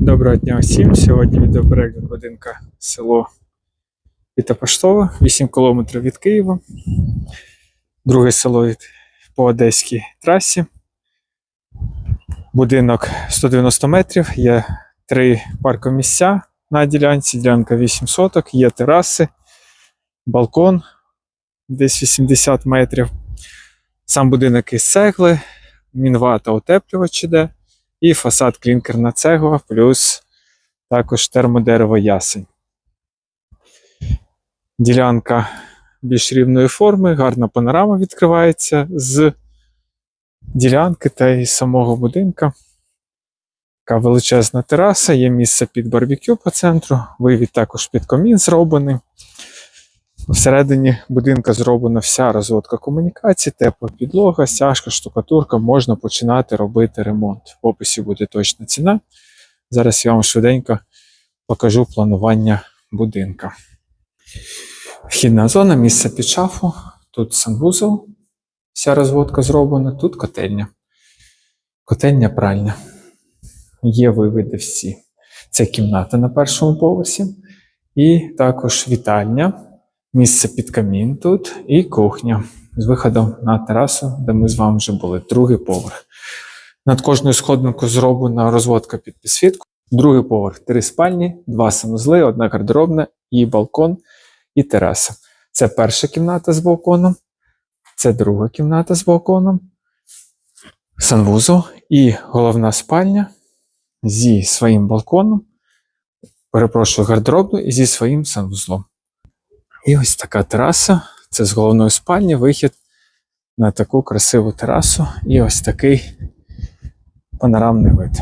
Доброго дня всім. Сьогодні відеоперегляд будинка село Пітапоштове, 8 кілометрів від Києва. Друге село по Одеській трасі. Будинок 190 метрів, є три паркомісця на ділянці, ділянка 8 соток, є тераси, балкон десь 80 метрів. Сам будинок із цегли, мінва та утеплювач іде. І фасад клінкерна цегла, плюс також термодерево ясень. Ділянка більш рівної форми, гарна панорама відкривається з ділянки та й самого будинка. Така величезна тераса, є місце під барбекю по центру, вивід також під комін зроблений. Всередині будинка зроблена вся розводка комунікацій, тепла підлога, стяжка, штукатурка, можна починати робити ремонт. В описі буде точна ціна. Зараз я вам швиденько покажу планування будинка. Вхідна зона, місце під шафу. Тут санвузол, вся розводка зроблена, тут котельня. Котельня пральня. Є вивіди всі. Це кімната на першому поверсі. І також вітальня місце під камін тут і кухня з виходом на терасу, де ми з вами вже були. Другий поверх. Над кожною сходинкою зроблена розводка під підсвітку. Другий поверх три спальні, два санузли, одна гардеробна і балкон, і тераса. Це перша кімната з балконом, це друга кімната з балконом, санвузол і головна спальня зі своїм балконом. Перепрошую, гардеробну і зі своїм санвузлом. І ось така тераса. Це з головної спальні вихід на таку красиву терасу. І ось такий панорамний вид.